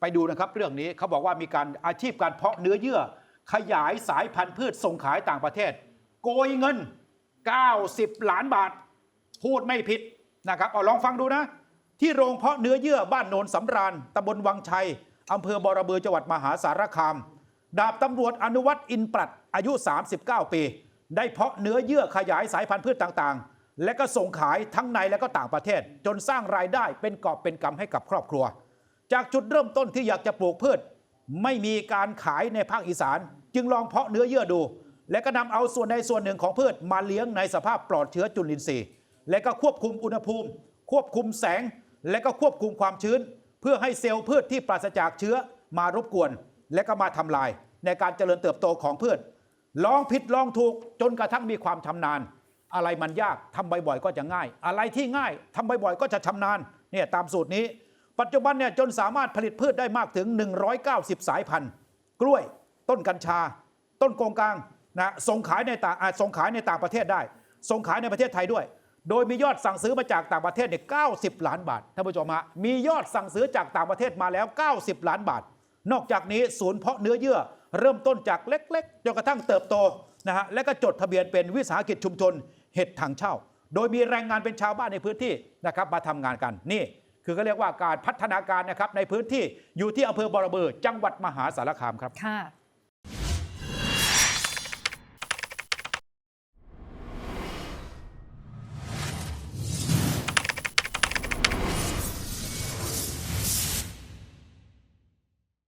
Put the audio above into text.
ไปดูนะครับเรื่องนี้เขาบอกว่ามีการอาชีพการเพาะเนื้อเยื่อ ขยายสายพันธุ์พืชส่งขายต่างประเทศ โกยเงิน 90 ล้านบาท พูดไม่ผิดนะครับเอาลองฟังดูนะ ที่โรงเพาะเนื้อเยื่อบ้านโนนสำราญตำบลวังชัยอำเภอบอระเบือจังหวัดมหาสารคาม ดาบตำรวจอนุวัตรอินปรัดอายุ 39 ปี ได้เพาะเนื้อเยื่อขยายสายพันธุ์พืชต่างๆ และก็ส่งขายทั้งในและก็ต่างประเทศ จนสร้างรายได้เป็นกอบเป็นกำให้กับครอบครัว จากจุดเริ่มต้นที่อยากจะปลูกพืช ไม่มีการขายในภาคอีสาน จึงลองเพาะเนื้อเยื่อดู และก็นำเอาส่วนใดส่วนหนึ่งของพืชมาเลี้ยงในสภาพปลอดเชื้อจุลินทรีย์ และก็ควบคุมอุณหภูมิ ควบคุมแสง และก็ควบคุมความชื้น เพื่อให้เซลล์พืชที่ปราศจากเชื้อมารบกวน และก็มาทำลายในการเจริญเติบโตของพืช ลองผิดลองถูกจนกระทั่งมีความชำนาญ อะไรมันยากทำบ่อยๆก็จะง่าย อะไรที่ง่ายทำบ่อยๆก็จะชำนาญเนี่ยตามสูตรนี้ ปัจจุบันเนี่ยจนสามารถผลิตพืชได้มากถึง 190 สายพันธุ์ กล้วย ต้นกัญชา ต้นโกงกลางนะส่งขายในต่างอาส่งขายในต่างประเทศได้ ส่งขายในประเทศไทยด้วย โดยมียอดสั่งซื้อมาจากต่างประเทศเนี่ย90ล้านบาทท่านผู้ชมฮะมียอดสั่งซื้อจากต่างประเทศมาแล้ว 90 ล้านบาท นอกจากนี้ศูนย์เพาะเนื้อเยื่อ เริ่มต้นจากเล็กๆจนกระทั่งเติบโตนะฮะและก็จดทะเบียนเป็นวิสาหกิจชุมชนเห็ดถังเช่า โดยมีแรงงานเป็นชาวบ้านในพื้นที่นะครับมาทำงานกันนี่ คือก็เรียกว่าการพัฒนาการนะครับในพื้นที่อยู่ที่อำเภอบอระเบือจังหวัดมหาสารคามครับค่ะ